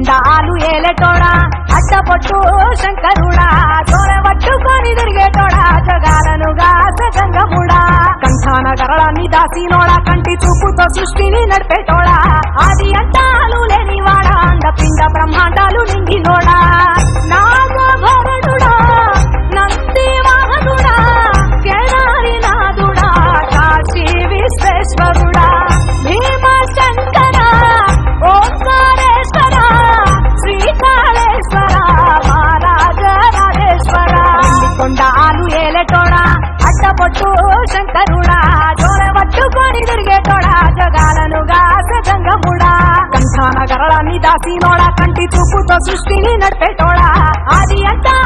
కొండాలు ఏలేటోడా అడ్డపొట్టు శంకరుడా చోర పట్టుకొని తిరిగేటోడా జగాలనుగా సగంగముడా కంఠాన గరళాన్ని దాసినోడా కంటి చూపుతో సృష్టిని నడిపేటోడా. ఆది అంటాలు లేనివాడా అండ పిండ బ్రహ్మ పొట్టు శంకరుడా చోర పట్టుకొని తిరిగేటోడా జగాలను గాసగంగముడా కంఠాన గరళాన్ని దాసినోడా కంటి చూపుతో సృష్టిని నడిపేటోడా ఆది అంతా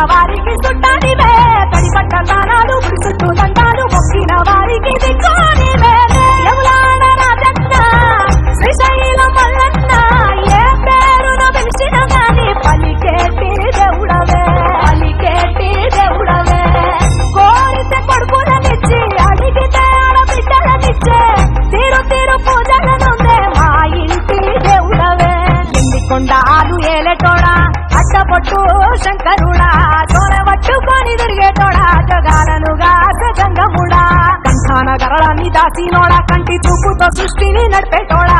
सवारी की सुटा ఎన్ని కొండాలు ఏలేటోడా అడ్డపొట్టు శంకరుడా చోర పట్టుకొని తిరిగేటోడా జగాలనుగా గంగముడా కంఠాన గరళాన్ని దాసినోడా కంటి చూపుతో సృష్టిని నడిపేటోడా